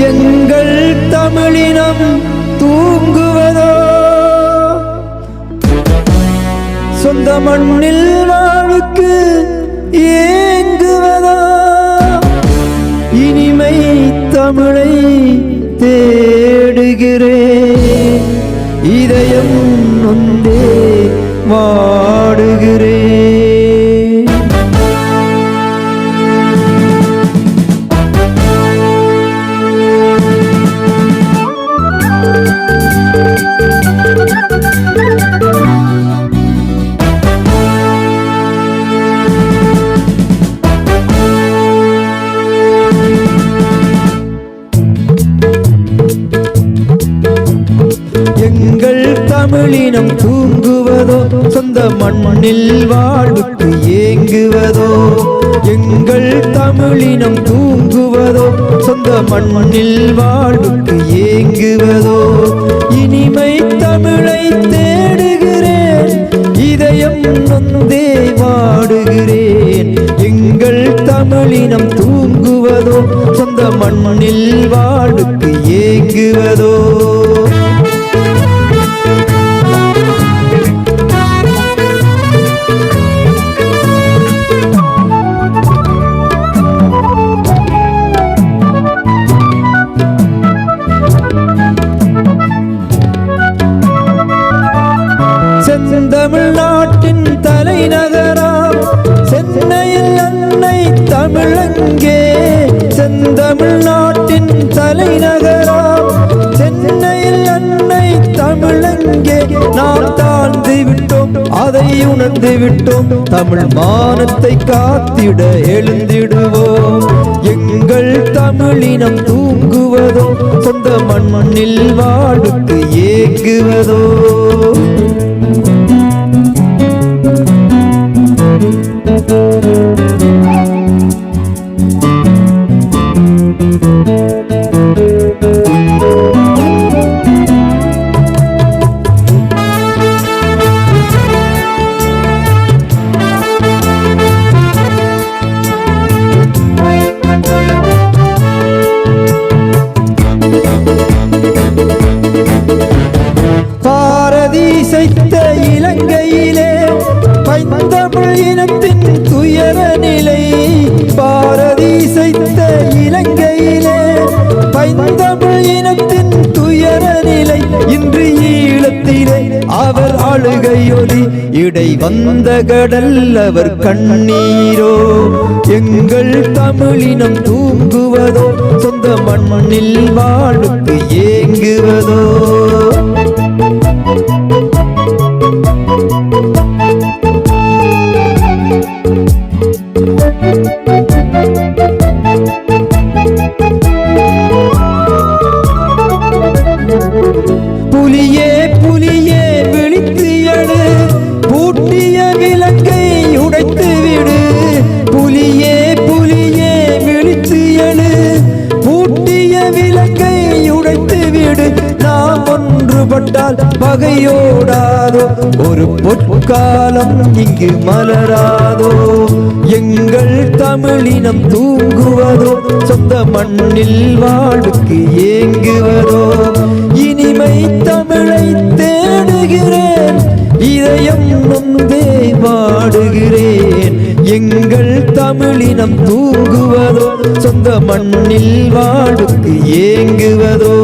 எங்கள் தமிழினம் தூங்குவதோ? சொந்த மண்ணில் வாழுக்கு ஏங்குவதோ? இனிமை தமிழை தேடுகிறேன். இதயம் நொந்தே வாடுகிறேன். எங்கள் தமிழினம் தூங்குவதோ சொந்த மண்ணில் வாழ்வுக்கு ஏங்குவதோ எங்கள் தமிழினம் தூங்குவதோ சொந்த மண்ணில் வாழ்வுக்கு ஏங்குவதோ. இனிமை தமிழை தேடுகிறேன் இதயம் நொந்தே வாடுகிறேன். எங்கள் தமிழினம் தூங்குவதோ சொந்த மண்ணில் வாழ்வுக்கு ஏங்குவதோ. தலைநகராம் சென்னையில் அன்னை தமிழங்கே. நாம் தாழ்ந்து விட்டோம் அதை உணர்ந்து விட்டோம். தமிழ் மானத்தை காத்திட எழுந்திடுவோம். எங்கள் தமிழினம் தூங்குவதோ சொந்த மண்ணில் வாழ்வுக்கு ஏங்குவதோ. இசைத்த இலங்கையிலே பைந்தமிழ் இனத்தின் துயர நிலை. பாரதி இசைத்த இலங்கையிலே பைந்தமிழ் இனத்தின் துயர நிலை. இன்று ஈழத்திலே அவர் அழுகையொலி இடை வந்த கடல் அவர் கண்ணீரோ. எங்கள் தமிழினம் தூங்குவதோ சொந்த மண்ணில் வாழ்வுக்கு ஏங்குவதோ. பகையோடாதோ ஒரு பொற்காலம் இங்கு மலராதோ எங்கள் தமிழினம் தூங்குவதோ சொந்த மண்ணில் வாழ்வுக்கு ஏங்குவதோ இனிமை தமிழை தேடுகிறேன் இதயம் நொந்தே வாடுகிறேன் எங்கள் தமிழினம் தூங்குவதோ சொந்த மண்ணில் வாழ்வுக்கு ஏங்குவதோ.